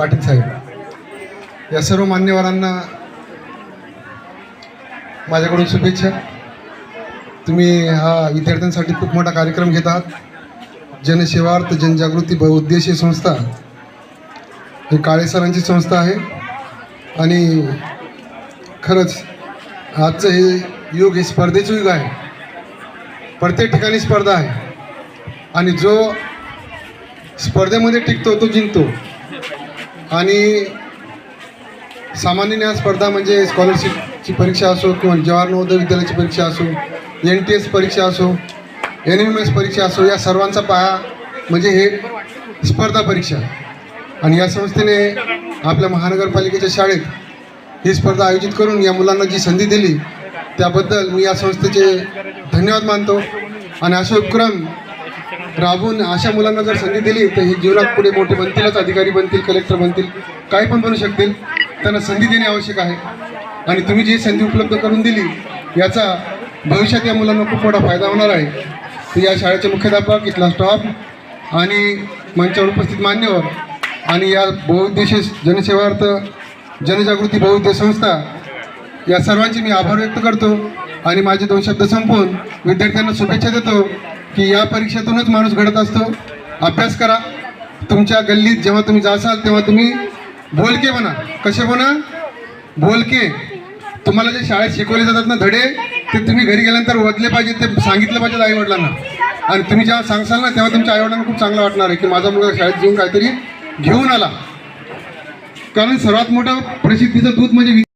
पाटील साहेब या सर्व मान्यवरांना माझ्याकडून शुभेच्छा. तुम्ही हा विद्यार्थ्यांसाठी खूप मोठा कार्यक्रम घेत आहात. जनसेवार्थ जनजागृती बहुउद्देशीय संस्था ही काळे सरांची संस्था आहे. आणि खरंच आजचं हे युग हे स्पर्धेचं युग आहे. प्रत्येक ठिकाणी स्पर्धा आहे. आणि जो स्पर्धेमध्ये टिकतो तो जिंकतो. आणि सामान्य न्याय स्पर्धा म्हणजे स्कॉलरशिपची परीक्षा असो किंवा जवाहर नवोदय विद्यालयाची परीक्षा असो एन टी एस परीक्षा असो एन एम एस परीक्षा असो या सर्वांचा पाया म्हणजे हे स्पर्धा परीक्षा. आणि या संस्थेने आपल्या महानगरपालिकेच्या शाळेत ही स्पर्धा आयोजित करून या मुलांना जी संधी दिली त्याबद्दल मी या संस्थेचे धन्यवाद मानतो. आणि असे उपक्रम राबून अशा मुलांना जर संधी दिली तर हे जीवनात पुढे मोठे बनतीलच अधिकारी बनतील कलेक्टर बनतील काही पण बनू शकतील. त्यांना संधी देणे आवश्यक आहे. आणि तुम्ही जी संधी उपलब्ध करून दिली याचा भविष्यात या मुलांना खूप मोठा फायदा होणार आहे. तर या शाळेचे मुख्याध्यापक इथला स्टाफ आणि मंचावर उपस्थित मान्यवर आणि या बहुउद्देशीय जनसेवार्थ जनजागृती बहुउद्देश संस्था या सर्वांचे मी आभार व्यक्त करतो. आणि माझे दोन शब्द संपवून विद्यार्थ्यांना शुभेच्छा देतो. की या परीक्षेतूनच माणूस घडत असतो. अभ्यास करा. तुमच्या गल्लीत जेव्हा तुम्ही जासाल तेव्हा तुम्ही बोलके बना. कसे बना? बोलके. तुम्हाला जे शाळेत शिकवले जातात ना धडे ते तुम्ही घरी गेल्यानंतर वदले पाहिजे ते सांगितलं पाहिजे आईवडिलांना. आणि तुम्ही जेव्हा सांगसाल ना तेव्हा तुमच्या आईवडिलांना खूप चांगलं वाटणार आहे की माझा मुलगा शाळेत घेऊन काहीतरी घेऊन आला. कारण सर्वात मोठं प्रसिद्धीचं दूध म्हणजे